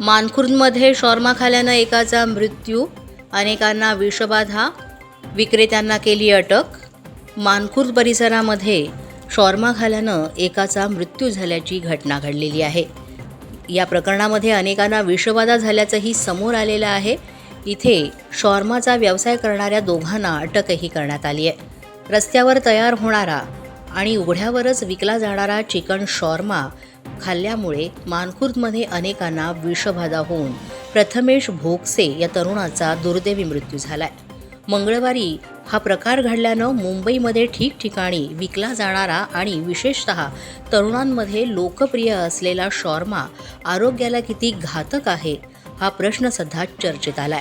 मानखुर्दमध्ये shawarma खाल्यानं एकाचा मृत्यू अनेकांना विषबाधा विक्रेत्यांना केली अटक. मानखुर्द परिसरामध्ये शॉर्मा खाल्यानं एकाचा मृत्यू झाल्याची घटना घडलेली आहे. या प्रकरणामध्ये अनेकांना विषबाधा झाल्याचंही समोर आलेलं आहे. इथे शॉर्माचा व्यवसाय करणाऱ्या दोघांना अटकही करण्यात आली आहे. रस्त्यावर तयार होणारा आणि उघड्यावरच विकला जाणारा चिकन शॉर्मा खाल्ल्यामुळे मानखुर्दमध्ये अनेकांना विषबाधा होऊन प्रथमेश भोगसे या तरुणाचा दुर्दैवी मृत्यू झालाय. मंगळवारी हा प्रकार घडल्यानं मुंबईमध्ये ठिकठिकाणी विकला जाणारा आणि विशेषतः तरुणांमध्ये लोकप्रिय असलेला शॉर्मा आरोग्याला किती घातक आहे हा प्रश्न सध्या चर्चेत आलाय.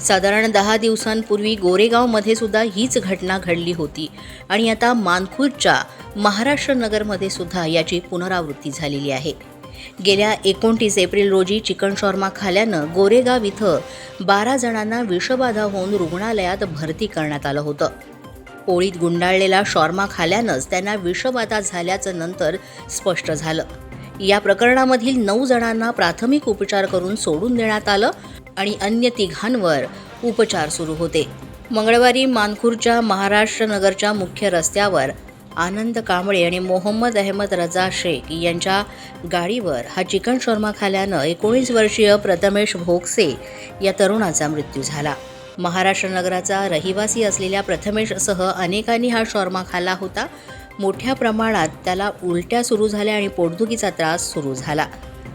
साधारण दहा दिवसांपूर्वी गोरेगावमध्ये सुद्धा हीच घटना घडली होती. आणि आता मानखुर्दच्या महाराष्ट्र नगरमध्ये सुद्धा याची पुनरावृत्ती झालेली आहे. गेल्या एकोणतीस एप्रिल रोजी चिकन शॉर्मा खाल्यानं गोरेगाव इथं बारा जणांना विषबाधा होऊन रुग्णालयात भरती करण्यात आलं होतं. पोळीत गुंडाळलेला शॉर्मा खाल्यानंच त्यांना विषबाधा झाल्याचं नंतर स्पष्ट झालं. या प्रकरणामधील नऊ जणांना प्राथमिक उपचार करून सोडून देण्यात आलं आणि अन्य तिघांवर उपचार सुरू होते. मंगळवारी मानखुरच्या महाराष्ट्र नगरच्या मुख्य रस्त्यावर आनंद कांबळे आणि मोहम्मद अहमद रजा शेख यांच्या गाडीवर हा चिकन शॉर्मा खाल्यानं एकोणीस वर्षीय प्रथमेश भोगसे या तरुणाचा मृत्यू झाला. महाराष्ट्र नगराचा रहिवासी असलेल्या प्रथमेशसह अनेकांनी हा शॉर्मा खाल्ला होता. मोठ्या प्रमाणात त्याला उलट्या सुरू झाल्या आणि पोटदुखीचा त्रास सुरू झाला.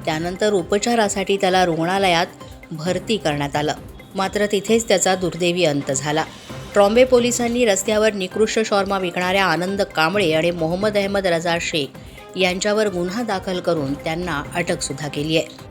त्यानंतर उपचारासाठी त्याला रुग्णालयात भरती करण्यात आलं. मात्र तिथेच त्याचा दुर्दैवी अंत झाला. ट्रॉम्बे पोलिसांनी रस्त्यावर निकृष्ट शॉर्मा विकणाऱ्या आनंद कांबळे आणि मोहम्मद अहमद रजा शेख यांच्यावर गुन्हा दाखल करून त्यांना अटकसुद्धा केली आहे.